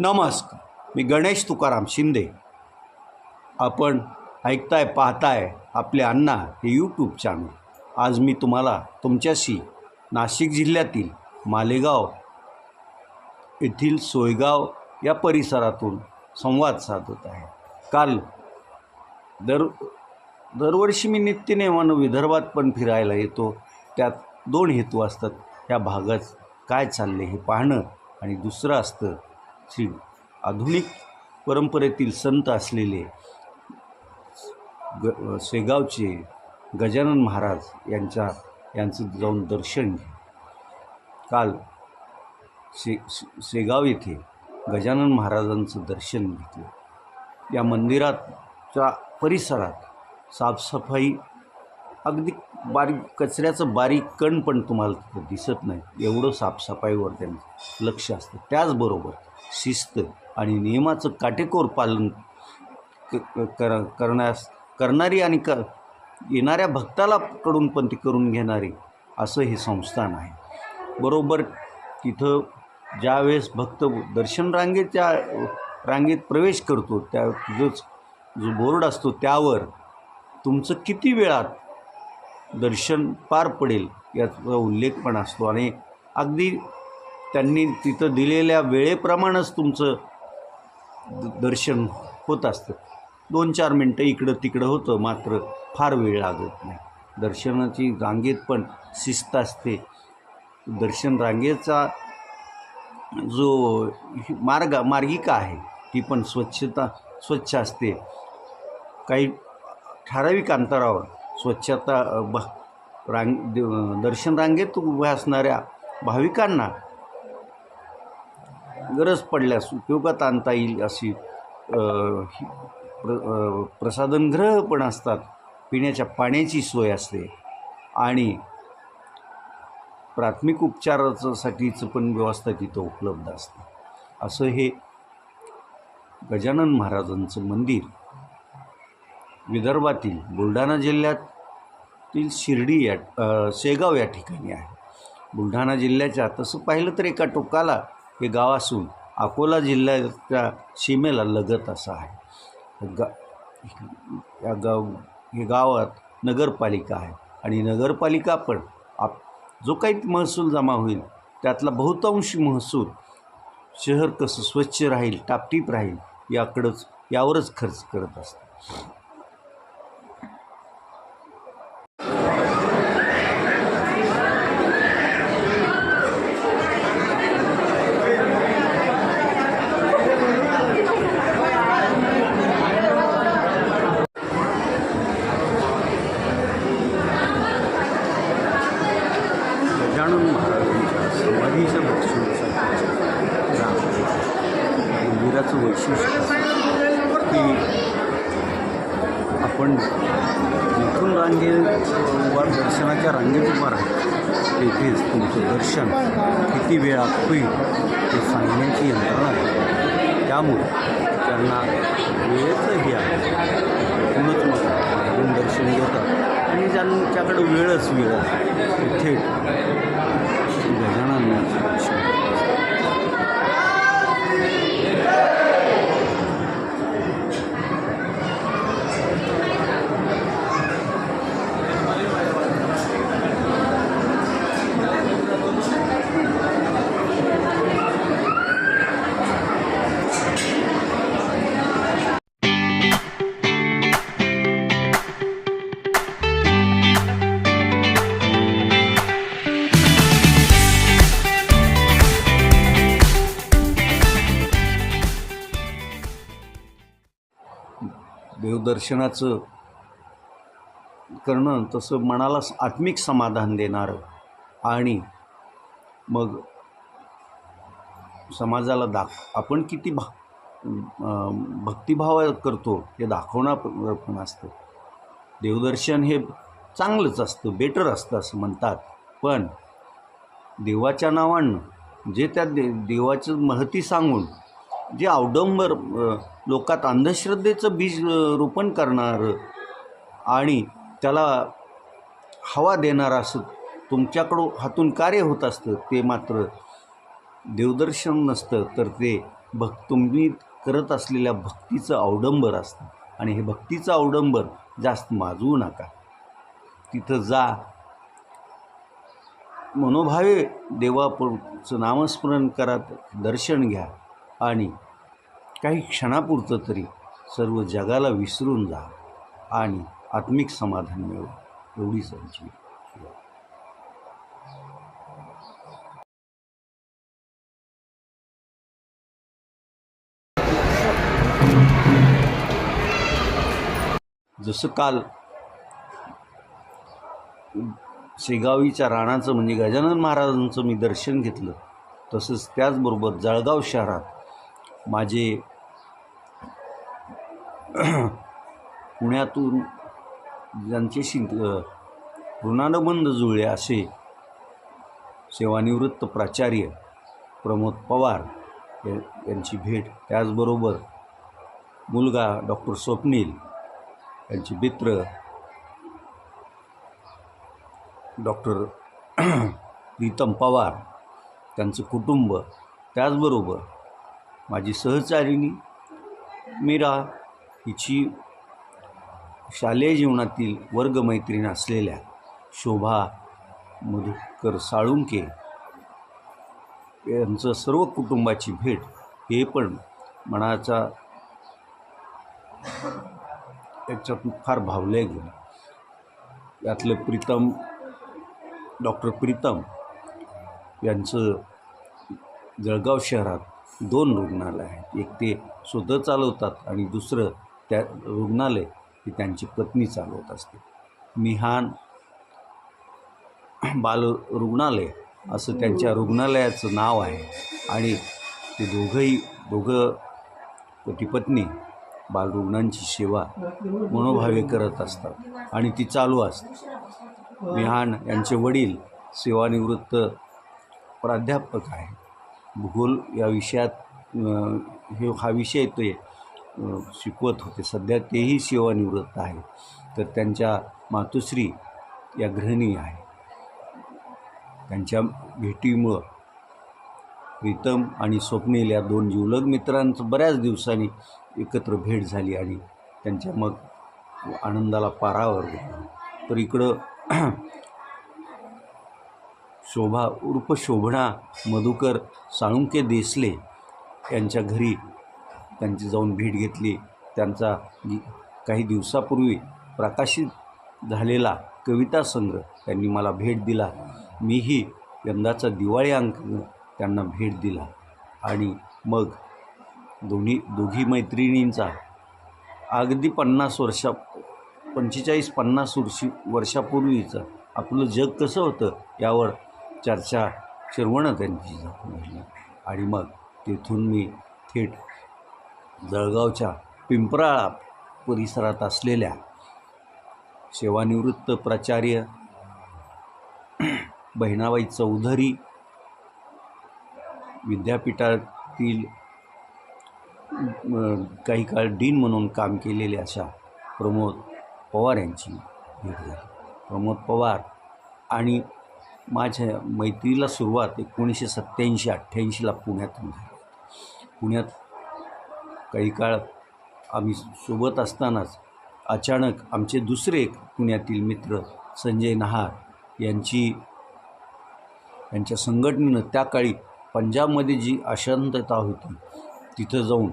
नमस्कार. मी गणेश तुकाराम शिंदे. आपण ऐकताय पाहताय आपले अण्णा हे यूट्यूब चॅनल आज मी तुम्हाला तुमच्याशी नाशिक जिल्ह्यातील मालेगाव येथील सोयगाव या परिसरातून संवाद साधत आहे. काल दर दरवर्षी मी नित्यनेमानं विदर्भात पण फिरायला येतो. त्यात दोन हेतू असतात. ह्या भागात काय चालले हे पाहणं आणि दुसरं असतं श्री आधुनिक परंपरेतील संत असलेले ग शेगावचे गजानन महाराज यांच्या यांचं जाऊन दर्शन घे. काल शे शेगाव येथे गजानन महाराजांचं दर्शन घेतलं. या मंदिराच्या परिसरात साफसफाई अगदी बारीक कचऱ्याचं बारीक कण पण तुम्हाला तिथं दिसत नाही. एवढं साफसफाईवर त्यांचं लक्ष असतं. त्याचबरोबर शिस्त आणि नियमाचं काटेकोर पालन क कर करण्यास करणारी आणि क येणाऱ्या भक्ताला कडून पण ती करून घेणारी असं हे संस्थान आहे. बरोबर तिथं ज्यावेळेस भक्त दर्शन रांगेच्या रांगेत प्रवेश करतो त्या जोच जो बोर्ड असतो त्यावर तुमचं किती वेळात दर्शन पार पडेल याचा उल्लेख पण असतो. आणि अगदी त्यांनी तिथं दिलेल्या वेळेप्रमाणेच तुमचं द- दर्शन होत असतं. दोन चार मिनटं इकडं तिकडं होतं मात्र फार वेळ लागत नाही. दर्शनाची रांगेत पण शिस्त असते. दर्शन रांगेचा जो ही मार्ग मार्गिका आहे ती पण स्वच्छता स्वच्छ असते. काही ठराविक अंतरावर स्वच्छता ब रांग दर्शन रांगेत उभ्या असणाऱ्या भाविकांना गरज पडल्यास उपयोगात आणता येईल अशी ही प्र प्रसाधनग्रह पण असतात. पिण्याच्या पाण्याची सोय असते. आणि प्राथमिक उपचारासाठीचं पण व्यवस्था तिथं उपलब्ध असते. असं हे गजानन महाराजांचं मंदिर विदर्भातील बुलढाणा जिल्ह्यातील शिर्डी या शेगाव या ठिकाणी आहे. बुलढाणा जिल्ह्याच्या तसं पाहिलं तर एका टोकाला हे गाव असून अकोला जिल्ह्याच्या सीमेला लगत असं आहे. गा या गाव हे गावात नगरपालिका आहे आणि नगरपालिका पण आप जो काही महसूल जमा होईल त्यातला बहुतांश महसूल शहर कसं स्वच्छ राहील टापटीप राहील याकडंच यावरच खर्च करत असतं. गजानन महाराजांच्या समाधीचं दर्शनासाठी मंदिराचं वैशिष्ट्य की आपण इथून रांगे वर दर्शनाच्या रांगेत उभा राहतो. तेथेच तुमचं दर्शन किती वेळात होईल हे सांगण्याची यंत्रणा आहे. त्यामुळे त्यांना वेळेचंही आहे म्हणूनच मग मागून दर्शन घेतात आणि ज्यांच्याकडे वेळच वेळ थेट गजानन दर्शनाचं करणं तसं मनाला आत्मिक समाधान देणारं आणि मग समाजाला दाख आपण किती भा भक्तिभाव करतो हे दाखवणार पण असतं. देवदर्शन हे चांगलंच असतं बेटर असतं असं म्हणतात. पण देवाच्या नावानं जे त्या दे देवाचं महती सांगून जे अवडंबर लोकात अंधश्रद्धेचं बीज रोपण करणारं आणि त्याला हवा देणारं असं तुमच्याकडं हातून कार्य होत असतं ते मात्र देवदर्शन नसतं तर ते भक् तुम्ही करत असलेल्या भक्तीचं अवडंबर असतं. आणि हे भक्तीचं अवडंबर जास्त माजवू नका. तिथं जा. मनोभावे देवापूरचं नामस्मरण करा दर्शन घ्या. आणि काही क्षणापुरतं तरी सर्व जगाला विसरून जा आणि आत्मिक समाधान मिळवा. एवढीच आमची जसं काल शेगावीच्या राणाचं म्हणजे गजानन महाराजांचं मी दर्शन घेतलं तसंच त्याचबरोबर जळगाव शहरात माझे पुण्यातून ज्यांच्याशी शिंत ऋणानुबंध जुळले असे सेवानिवृत्त प्राचार्य प्रमोद पवार यांची भेट त्याचबरोबर मुलगा डॉक्टर स्वप्नील यांचे मित्र डॉक्टर प्रीतम पवार त्यांचं कुटुंब त्याचबरोबर माझी सहचारिणी मीरा हिची शालेय जीवनातील वर्गमैत्रीण असलेल्या शोभा मधुकर साळुंके यांचं सर्व कुटुंबाची भेट हे पण मनाचा याच्यातून फार भावले गेलं यातलं प्रीतम डॉक्टर प्रीतम यांचं जळगाव शहरात दोन रुग्णालय आहेत. एक ते स्वतः चालवतात आणि दुसरं त्या रुग्णालय ही त्यांची पत्नी चालवत असते. मिहान बाल रुग्णालय असं त्यांच्या रुग्णालयाचं नाव आहे आणि ते दोघंही दोघं पती पत्नी बालरुग्णांची सेवा मनोभावे करत असतात आणि ती चालू असते. मिहान यांचे वडील सेवानिवृत्त प्राध्यापक आहे भूगोल या विषयात हे हा विषय ते शिकवत होते. सध्या तेही सेवानिवृत्त आहे. तर त्यांच्या मातुश्री या गृहिणी आहे. त्यांच्या भेटीमुळं प्रीतम आणि स्वप्नील या दोन जिवलग मित्रांचं बऱ्याच दिवसांनी एकत्र भेट झाली आणि त्यांच्या मग आनंदाला पारावर गेला. तर इकडं शोभा उर्फ शोभणा मधुकर साळुंके देसले यांच्या घरी त्यांची जाऊन भेट घेतली. त्यांचा काही दिवसापूर्वी प्रकाशित झालेला कविता संग्रह त्यांनी मला भेट दिला. मीही यंदाचा दिवाळी अंक त्यांना भेट दिला. आणि मग दोन्ही दोघी मैत्रिणींचा अगदी पन्नास वर्षा पंचेचाळीस पन्नास वर्षी वर्षापूर्वीचं आपलं जग कसं होतं यावर चर्चा शिरवणं त्यांची. झाली आणि मग तेथून मी थेट जळगावच्या पिंपराळा परिसरात असलेल्या सेवानिवृत्त प्राचार्य बहिणाबाई चौधरी विद्यापीठातील काही काळ डीन म्हणून काम केलेले अशा प्रमोद पवार यांची भेट झाली. प्रमोद पवार आणि माझ्या मैत्रीला सुरुवात एकोणीसशे सत्त्याऐंशी अठ्ठ्याऐंशीला पुण्यातून झाली. पुण्यात काही काळ आम्ही सोबत असतानाच अचानक आमचे दुसरे एक पुण्यातील मित्र संजय नहार यांची यांच्या संघटनेनं त्या काळी पंजाबमध्ये जी अशांतता होती तिथं जाऊन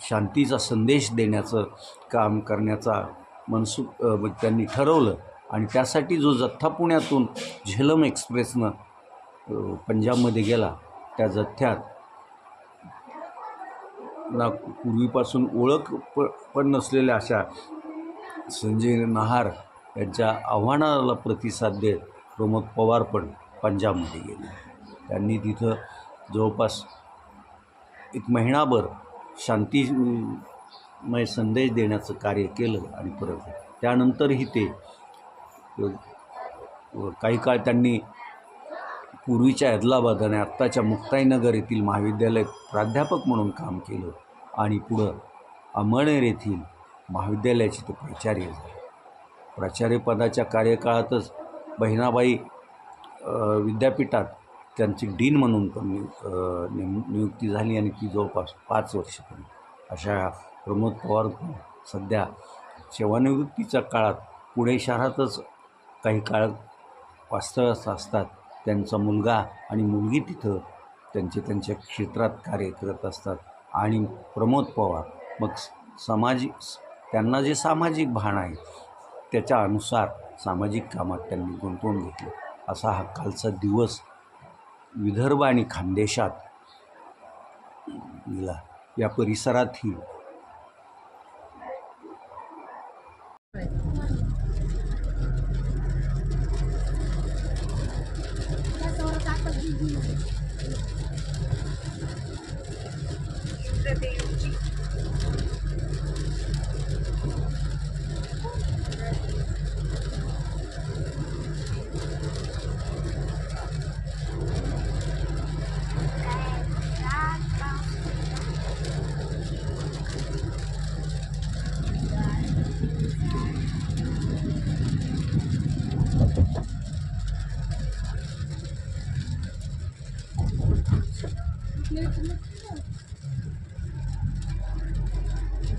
शांतीचा संदेश देण्याचं काम करण्याचा मनसुख त्यांनी ठरवलं. आणि त्यासाठी जो जथ्था पुण्यातून झेलम एक्सप्रेसनं पंजाबमध्ये गेला त्या जथ्यात ना पूर्वीपासून ओळख प पण नसलेल्या अशा संजय नहार यांच्या आव्हानाला प्रतिसाद देत प्रमोद पवार पण पंजाबमध्ये गेले. त्यांनी तिथं जवळपास एक महिनाभर शांतीमय संदेश देण्याचं कार्य केलं आणि परत त्यानंतरही ते काही काळ त्यांनी पूर्वीच्या हैदराबाद आणि आत्ताच्या मुक्ताईनगर येथील महाविद्यालय प्राध्यापक म्हणून काम केलं आणि पुढं अमळनेर येथील महाविद्यालयाचे ते प्राचार्य झाले. प्राचार्यपदाच्या कार्यकाळातच बहिणाबाई विद्यापीठात त्यांची डीन म्हणून पण नियुक्ती झाली आणि ती जवळपास पाच वर्षपर्यंत अशा प्रमोद पवार सध्या सेवानिवृत्तीच्या काळात पुणे शहरातच काही काळ वास्तव्यास असतात. त्यांचा मुलगा आणि मुलगी तिथं त्यांचे त्यांच्या क्षेत्रात कार्य करत असतात. आणि प्रमोद पवार मग सामाजिक त्यांना जे सामाजिक भान आहे त्याच्या अनुसार सामाजिक कामात त्यांनी गुंतवून घेतलं. असा हा कालचा दिवस विदर्भ आणि खानदेशात गेला. या परिसरातही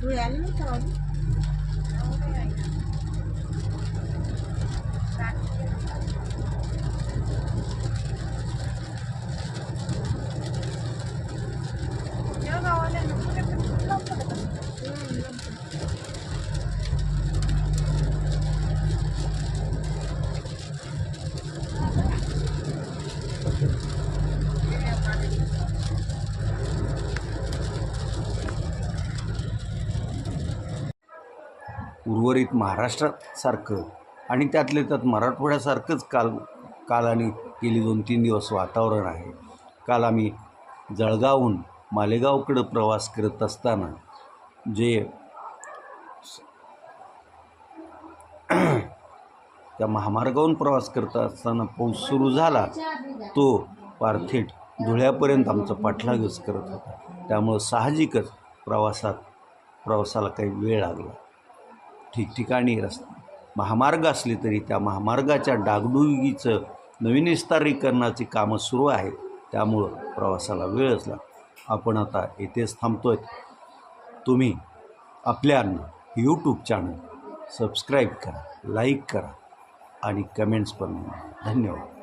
तू आली नाही उर्वरित महाराष्ट्रासारखं आणि त्यातले त्यात मराठवाड्यासारखंच काल काल आणि गेली दोन तीन दिवस वातावरण आहे. काल आम्ही जळगावहून मालेगावकडं प्रवास करत असताना जे त्या महामार्गावरून प्रवास करत असताना पाऊस सुरू झाला तो पारथेट धुळ्यापर्यंत आमचा पाठलागच करत होता. त्यामुळं साहजिकच प्रवासात प्रवासाला काही वेळ लागला. ठिकठिकाणी रस्ता महामार्ग असले तरी त्या महामार्गाच्या डागडुगीचं नवीन विस्तारीकरणाची कामं सुरू आहेत. त्यामुळं प्रवासाला वेळच लागतो. आपण आता येथेच थांबतो आहे तुम्ही आपल्या यूट्यूब चॅनल सबस्क्राईब करा लाईक करा आणि कमेंट्स पण धन्यवाद.